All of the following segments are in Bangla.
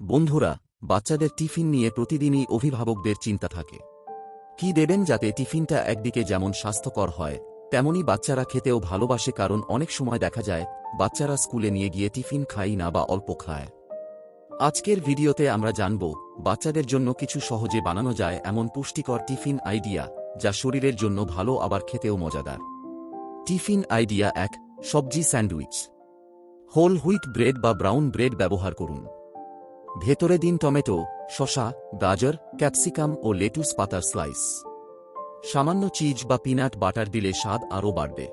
বন্ধুরা, বাচ্চাদের টিফিন নিয়ে প্রতিদিনই অভিভাবকদের চিন্তা থাকে। কি দেবেন যাতে টিফিনটা একদিকে যেমন স্বাস্থ্যকর হয়, তেমনি বাচ্চারা খেতেও ভালোবাসে কারণ অনেক সময় দেখা যায়, বাচ্চারা স্কুলে নিয়ে গিয়ে টিফিন খাই না বা অল্প খায়। আজকের ভিডিওতে আমরা জানব, বাচ্চাদের জন্য কিছু সহজে বানানো যায় এমন পুষ্টিকর টিফিন আইডিয়া, যা শরীরের জন্য ভালো আবার খেতেও মজাদার। টিফিন আইডিয়া এক, সবজি স্যান্ডউইচ। হোল হুইট ব্রেড বা ব্রাউন ব্রেড ব্যবহার করুন। ভেতরে দিন টমেটো, শসা, গাজর, ক্যাপসিকাম ও লেটুস পাতার স্লাইস। সামান্য চিজ বা পিনাট বাটার দিলে স্বাদ আরও বাড়বে।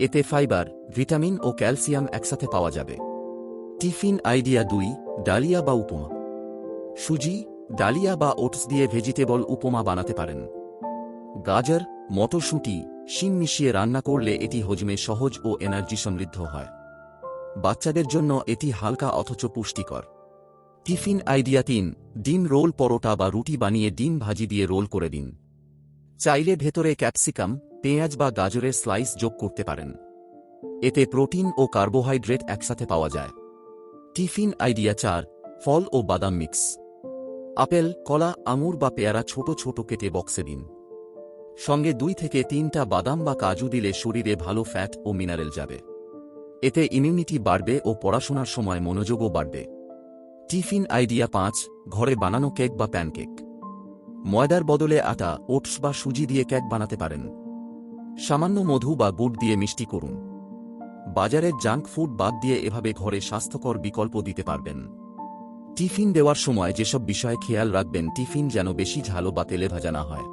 এতে ফাইবার, ভিটামিন ও ক্যালসিয়াম একসাথে পাওয়া যাবে। টিফিন আইডিয়া দুই, ডালিয়া বা উপমা। সুজি, ডালিয়া বা ওটস দিয়ে ভেজিটেবল উপমা বানাতে পারেন। গাজর, মটরশুঁটি, শিম মিশিয়ে রান্না করলে এটি হজমে সহজ ও এনার্জি সমৃদ্ধ হয়। বাচ্চাদের জন্য এটি হালকা অথচ পুষ্টিকর। টিফিন আইডিয়া তিন, ডিম রোল পরোটা বা রুটি বানিয়ে ডিম ভাজি দিয়ে রোল করে দিন। চাইলে ভেতরে ক্যাপসিকাম, পেঁয়াজ বা গাজরের স্লাইস যোগ করতে পারেন। এতে প্রোটিন ও কার্বোহাইড্রেট একসাথে পাওয়া যায়। টিফিন আইডিয়া চার, ফল ও বাদাম মিক্স। আপেল, কলা, আঙুর বা পেয়ারা ছোট ছোট কেটে বক্সে দিন। সঙ্গে দুই থেকে তিনটা বাদাম বা কাজু দিলে শরীরে ভালো ফ্যাট ও মিনারেল যাবে। এতে ইমিউনিটি বাড়বে ও পড়াশোনার সময় মনোযোগও বাড়বে। টিফিন আইডিয়া পাঁচ, ঘরে বানানো কেক বা প্যানকেক। ময়দার বদলে আটা, ওটস বা সুজি দিয়ে কেক বানাতে পারেন। সামান্য মধু বা গুড় দিয়ে মিষ্টি করুন। বাজারের জাঙ্ক ফুড বাদ দিয়ে এভাবে ঘরে স্বাস্থ্যকর বিকল্প দিতে পারবেন। টিফিন দেওয়ার সময় যেসব বিষয়ে খেয়াল রাখবেন, টিফিন যেন বেশি ঝালো বা তেলে ভাজা না হয়।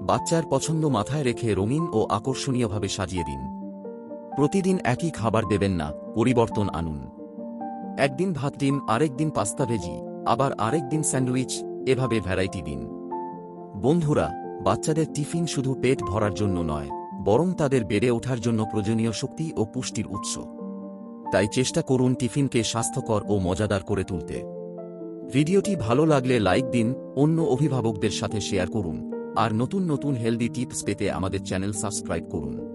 বাচ্চার পছন্দ মাথায় রেখে রঙিন ও আকর্ষণীয়ভাবে সাজিয়ে দিন। প্রতিদিন একই খাবার দেবেন না, পরিবর্তন আনুন। একদিন ভাত ডিম আরেক দিন পাস্তা ভেজি, আবার আরেক দিন স্যান্ডউইচ, এভাবে ভ্যারাইটি দিন। বন্ধুরা, বাচ্চাদের টিফিন শুধু পেট ভরার জন্য নয়, বরং তাদের বেড়ে ওঠার জন্য প্রয়োজনীয় শক্তি ও পুষ্টির উৎস। তাই চেষ্টা করুন টিফিনকে স্বাস্থ্যকর ও মজাদার করে তুলতে। ভিডিওটি ভালো লাগলে লাইক দিন, অন্য অভিভাবকদের সাথে শেয়ার করুন, আর নতুন নতুন হেলদি টিপস পেতে আমাদের চ্যানেল সাবস্ক্রাইব করুন।